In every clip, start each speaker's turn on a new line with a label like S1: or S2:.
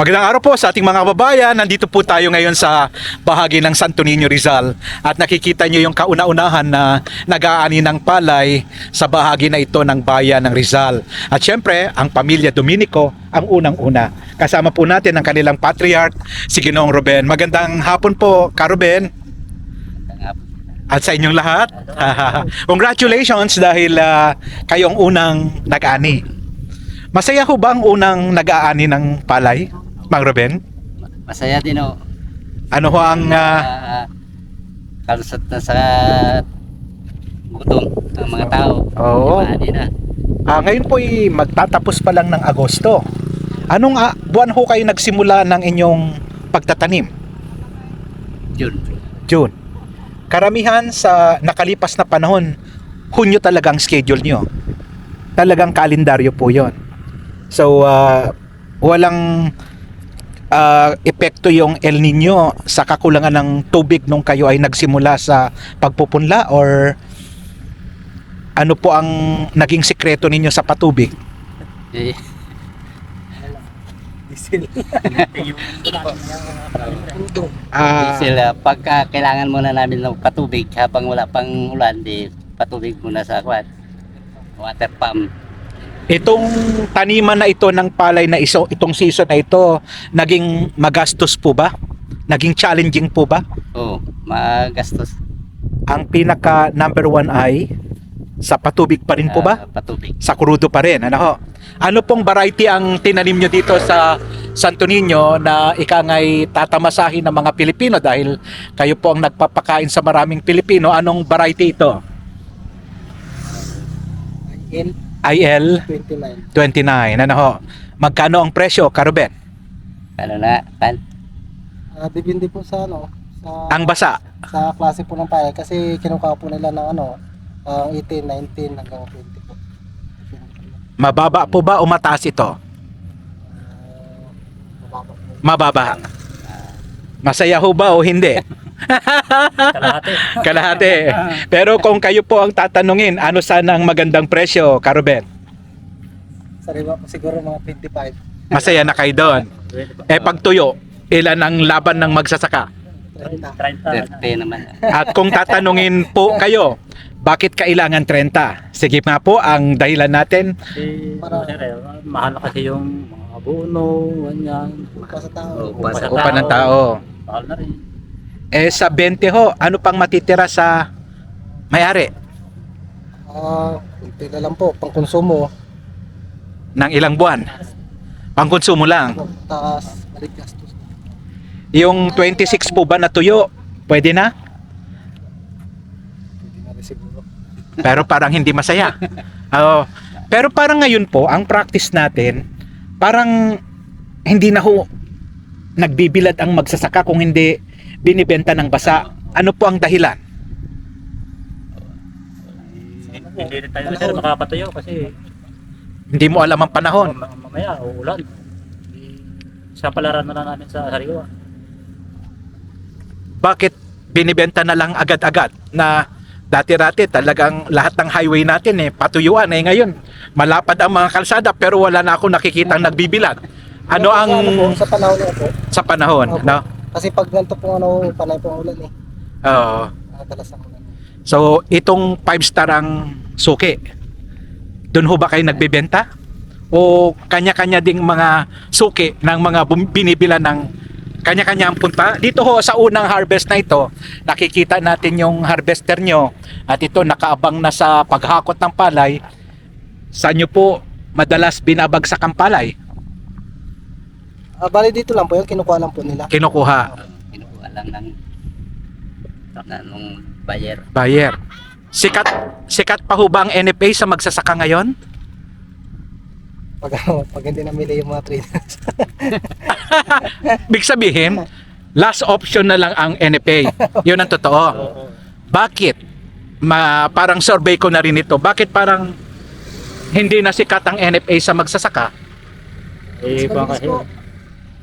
S1: Magandang araw po sa ating mga kababayan. Nandito po tayo ngayon sa bahagi ng Santo Niño Rizal at nakikita nyo yung kauna-unahan na nag-aani ng palay sa bahagi na ito ng bayan ng Rizal. At syempre, ang pamilya Dominico ang unang-una. Kasama po natin ang kanilang patriarch, si Ginoong Ruben. Magandang hapon po, Ka Ruben. At sa inyong lahat, congratulations dahil ah, kayong unang nag-ani. Masaya ho ba ang unang nag-aani ng palay, Mang Ruben?
S2: Masaya din o.
S1: Ano ho ang ah,
S2: Uh, kalusot na sa gutom ng mga tao.
S1: Oo.
S2: Di na.
S1: ah, ngayon po ay magtatapos pa lang ng Agosto. Anong ah, buwan ho kayo nagsimula ng inyong pagtatanim?
S2: Yun.
S1: June. Karamihan sa nakalipas na panahon, Hunyo talagang schedule nyo. Talagang kalendaryo po yon. So, ah, walang ah, epekto yung El Nino sa kakulangan ng tubig nung kayo ay nagsimula sa pagpupunla or ano po ang naging sikreto ninyo sa patubig?
S2: Eh,
S1: Ah,
S2: sila, pagka kailangan muna namin ng patubig habang wala pang ulan, di patubig muna sa kwan. Water pump.
S1: Itong taniman na ito ng palay na iso, itong season na ito, naging magastos po ba? Naging challenging po ba?
S2: Oo, magastos.
S1: Ang pinaka number one ay sa patubig pa rin po ba?
S2: ah, patubig.
S1: Sa krudo pa rin. Ano ho? Ano pong variety ang tinanim nyo dito sa Santo Niño na ikangay tatamasahin ng mga Pilipino dahil kayo po ang nagpapakain sa maraming Pilipino. Anong variety ito?
S3: L
S1: IL
S3: 29.
S1: 29. Ano ho? Magkano ang presyo, Karuben?
S2: Ano na, pan?
S3: Ah, depende po sa ano, sa
S1: Ang basa.
S3: sa klase po ng paya kasi kinukuha po nila ng ano, ang 18, 19 hanggang 20 po.
S1: Mababa po ba o mataas ito?
S3: Ah, mababa.
S1: Mababa. Masaya ho ba o hindi?
S3: Kalahati.
S1: Kalahati. Pero kung kayo po ang tatanungin, ano sana ang magandang presyo, Karuben?
S3: Sariwa po siguro mga 25.
S1: Masaya na kayo doon. Eh pag tuyo, ilan ang laban ng magsasaka?
S3: 30.
S2: 30 naman.
S1: At kung tatanungin po kayo, bakit kailangan 30? Sige nga po, ang dahilan natin,
S4: Eh,
S3: Para-
S4: sir, eh, mahal na kasi yung mga abono, ganyan.
S3: Pa sa tao.
S2: Oo, pa sa
S1: upa ng tao.
S4: Mahal na rin.
S1: Eh sa 20 ho, ano pang matitira sa may-ari
S3: Ah, kunti na lang po pang konsumo.
S1: ng ilang buwan? Pangkonsumo lang.
S3: Taas, balik gastos.
S1: Yung 26 po ba na tuyo, pwede na?
S3: Hindi na rin siguro.
S1: Pero parang hindi masaya. Oo. Pero parang ngayon po, ang practice natin, parang hindi na ho nagbibilad ang magsasaka kung hindi binibenta ng basa. Ano po ang dahilan?
S4: Hindi rin tayo sir makapatuyo kasi
S1: Hindi mo alam ang panahon.
S4: ma- mamaya uulan. Sa palaran na lang namin sa sariwa.
S1: Bakit binibenta na lang agad-agad na dati-rati talagang lahat ng highway natin eh patuyuan eh ngayon malapad ang mga kalsada pero wala na ako nakikitang nagbibilad. Ano ang
S3: sa panahon po.
S1: sa panahon,
S3: Opo.
S1: no?
S3: Kasi pag ganito po ano, panay po ang ulan eh.
S1: Oo.
S3: Nakadalas ang ulan.
S1: So, itong 5 star ang suki. Doon ho ba kayo nagbebenta? O kanya-kanya ding mga suki ng mga binibila ng kanya-kanya ang punta? Dito ho sa unang harvest na ito, nakikita natin yung harvester nyo at ito nakaabang na sa paghakot ng palay. Saan nyo po madalas binabagsak ang palay?
S3: Ah, bali dito lang po yung kinukuha lang po nila.
S1: Kinukuha,
S2: Kinukuha lang ng na nung buyer.
S1: buyer. Sikat, sikat pa ho ba ang NFA sa magsasaka ngayon?
S3: Pag, pag hindi namili yung mga traders.
S1: Big sabihin, last option na lang ang NFA. Yun ang totoo. Bakit? Ma, parang survey ko na rin ito. Bakit parang hindi na sikat ang NFA sa magsasaka?
S4: Eh, baka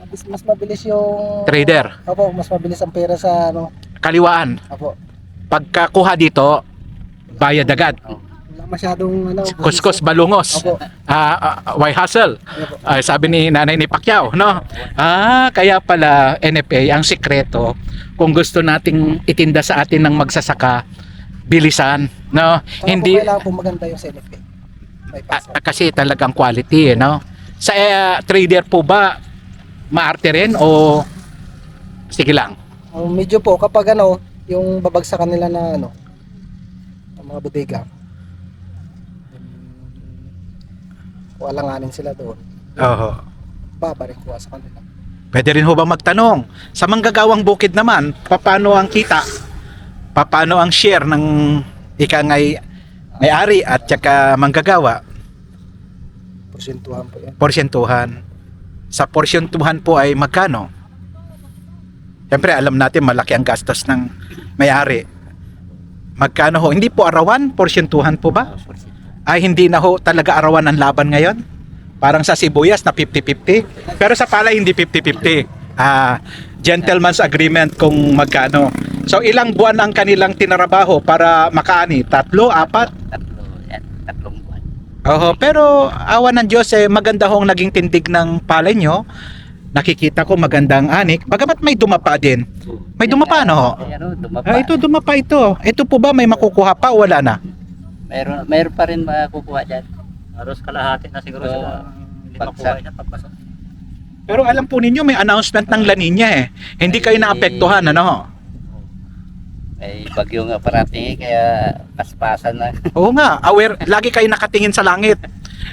S3: mabilis. Mas, mas mabilis yung...
S1: Trader,
S3: Opo, mas mabilis ang pera sa ano.
S1: kaliwaan.
S3: Opo.
S1: Pagkakuha dito, bayad agad.
S2: Oh.
S3: Wala masyadong ano.
S1: Kuskus balungos.
S3: Opo.
S1: Ah, ah, why hustle?
S3: Opo.
S1: Ay, sabi ni nanay ni Pacquiao, no? Ah, kaya pala NFA ang sikreto kung gusto nating itinda sa atin ng magsasaka, bilisan, no?
S3: Saka
S1: Hindi
S3: po kailangan po maganda yung CNFA. May
S1: ah,
S3: pass.
S1: ah, kasi talagang quality, eh, no? Sa eh, trader po ba maarte rin o sige lang?
S3: Ang medyo po kapag ano, yung babagsakan nila na ano, ang mga bodega. Walanganin sila doon.
S1: Oo.
S3: Babalik ko sa kanila.
S1: Pwede rin ho ba magtanong? Sa manggagawang bukid naman, paano ang kita? Paano ang share ng ika ngay may-ari at saka manggagawa?
S3: Porsentuhan po yan.
S1: Porsyentuhan. Sa porsyentuhan po ay magkano? Siyempre, alam natin malaki ang gastos ng may-ari. Magkano ho? Hindi po arawan? Porsyentuhan po ba? Ay hindi na ho talaga arawan ang laban ngayon? Parang sa sibuyas na 50-50. Pero sa palay hindi 50-50. Ah, gentleman's agreement kung magkano. So ilang buwan ang kanilang tinarabaho para makaani? Tatlo, apat? Oho, pero awa ng Diyos eh, maganda hong naging tindig ng palay nyo. Nakikita ko magandang anik. Bagamat may dumapa din. May dumapa no?
S2: Ay, ano, dumapa.
S1: Ah, ito dumapa ito. Ito po ba may makukuha pa o wala na?
S2: Meron, meron pa rin makukuha dyan.
S4: Halos kalahati na siguro
S2: Oo.
S4: sila hindi
S2: Bagsak.
S4: makuha niya pagpasok.
S1: Pero alam po ninyo may announcement ng La Nina eh. Hindi kayo naapektuhan ano?
S2: May bagyo nga parating eh, kaya paspasan na.
S1: Oo nga, aware, lagi kayo nakatingin sa langit.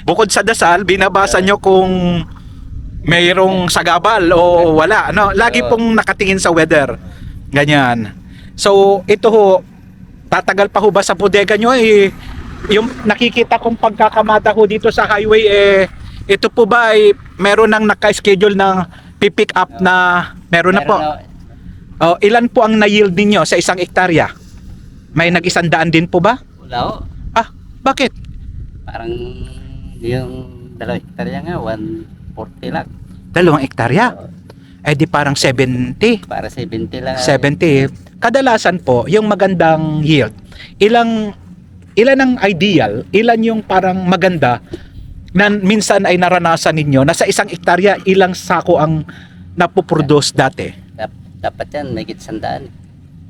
S1: Bukod sa dasal, binabasa nyo kung mayroong sagabal o wala. Ano? Lagi pong nakatingin sa weather. Ganyan. So, ito ho, tatagal pa ho ba sa bodega nyo eh, yung nakikita kong pagkakamata ho dito sa highway eh, ito po ba ay meron nang naka-schedule ng pipick up na meron na po?
S2: Meron
S1: Oh, ilan po ang na-yield ninyo sa isang ektarya? May nag-isandaan din po ba?
S2: Wala ho.
S1: Ah, bakit?
S2: Parang yung dalawang hektarya nga, 140 lang.
S1: Dalawang ektarya. Eh di parang 70.
S2: Para 70 lang.
S1: 70. Kadalasan po, yung magandang yield, ilang ilan ang ideal, ilan yung parang maganda na minsan ay naranasan ninyo na sa isang ektarya ilang sako ang napoproduce dati.
S2: Dap- dapat yan, may sandaan.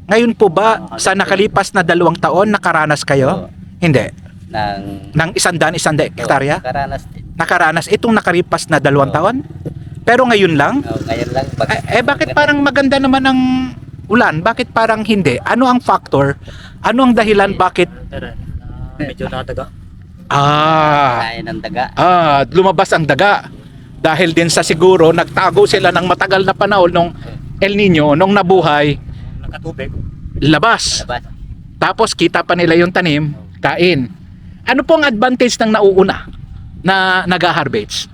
S1: Ngayon po ba sa nakalipas na dalawang taon nakaranas kayo? Hindi.
S2: Ng
S1: Nang isandaan isandaan hektarya?
S2: Karanas din.
S1: Nakaranas itong nakalipas na dalawang
S2: Oo.
S1: taon? Pero ngayon lang?
S2: Oh, ngayon lang. Pag,
S1: Eh, eh bakit parang maganda naman ang ulan? Bakit parang hindi? Ano ang factor? Ano ang dahilan bakit
S4: na medyo nadaga.
S1: ah
S2: Kaya ng daga.
S1: ah lumabas ang daga? Dahil din sa siguro nagtago sila ng matagal na panahon nung El Nino nung nabuhay
S4: Nakatubig.
S1: labas.
S2: Labas.
S1: Tapos kita pa nila yung tanim, kain. Ano po ang advantage ng nauuna na nag-harvest?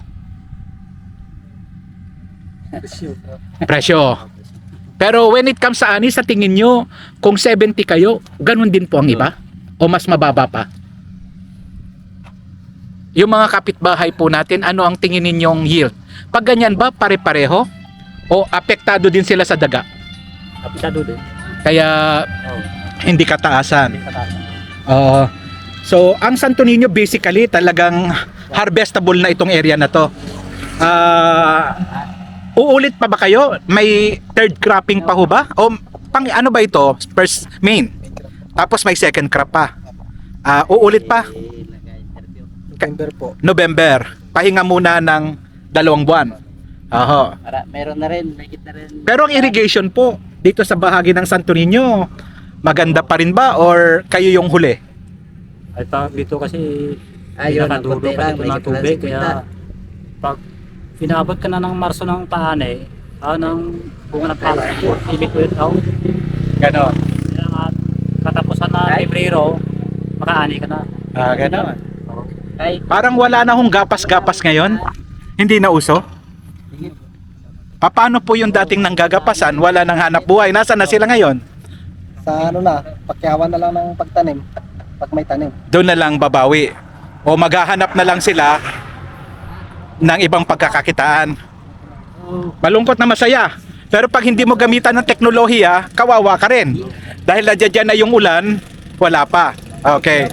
S1: Presyo. Pero when it comes sa ani, sa tingin nyo, kung 70 kayo, ganun din po ang iba? O mas mababa pa? Yung mga kapitbahay po natin, ano ang tingin ninyong yield? Pag ganyan ba, pare-pareho? O apektado din sila sa daga?
S4: Kapitado din.
S1: Kaya
S4: Oh,
S1: hindi kataasan.
S4: katasa.
S1: Oo. so, ang Santo Niño basically talagang harvestable na itong area na to. Ah, uulit pa ba kayo? May third cropping pa ho ba? O pang ano ba ito? First main. Tapos may second crop pa. Ah, uulit pa.
S3: November po.
S1: November. Pahinga muna ng dalawang buwan. Oho.
S2: Para, meron na rin. May na rin.
S1: Pero ang irrigation po dito sa bahagi ng Santo Niño, maganda pa rin ba or kayo yung huli?
S4: Ay pa dito kasi
S2: Ayun,
S4: pa
S2: lang.
S4: dito
S2: May
S4: ng tubig. Kaya pag pinabot ka na ng Marso ng paanay, ah, ng bunga ng ko yun daw.
S1: Ganon.
S4: Katapusan na. Pebrero, makaani ka na.
S1: Ah, ganon. Parang wala na hong gapas-gapas ngayon. Hindi na uso. Paano po yung dating nanggagapasan? Wala nang hanap buhay. Nasaan na sila ngayon?
S3: Sa ano na, pakyawan na lang ng pagtanim. Pag may tanim.
S1: Doon na lang babawi. O maghahanap na lang sila ng ibang pagkakakitaan. Malungkot na masaya. Pero pag hindi mo gamitan ng teknolohiya, kawawa ka rin. Dahil nandiyan dyan na yung ulan, wala pa. Okay.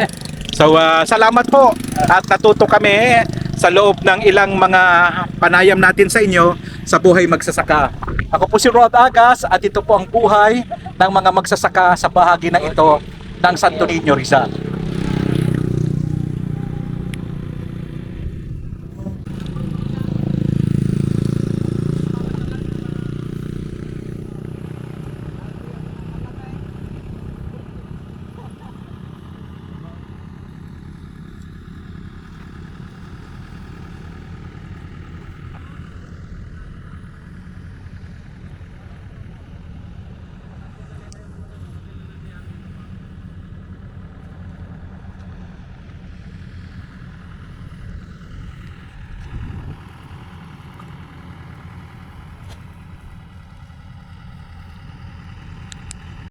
S1: So ah, salamat po at natuto kami sa loob ng ilang mga panayam natin sa inyo sa buhay magsasaka. Ako po si Rod Agas at ito po ang buhay ng mga magsasaka sa bahagi na ito ng Santo Niño Rizal.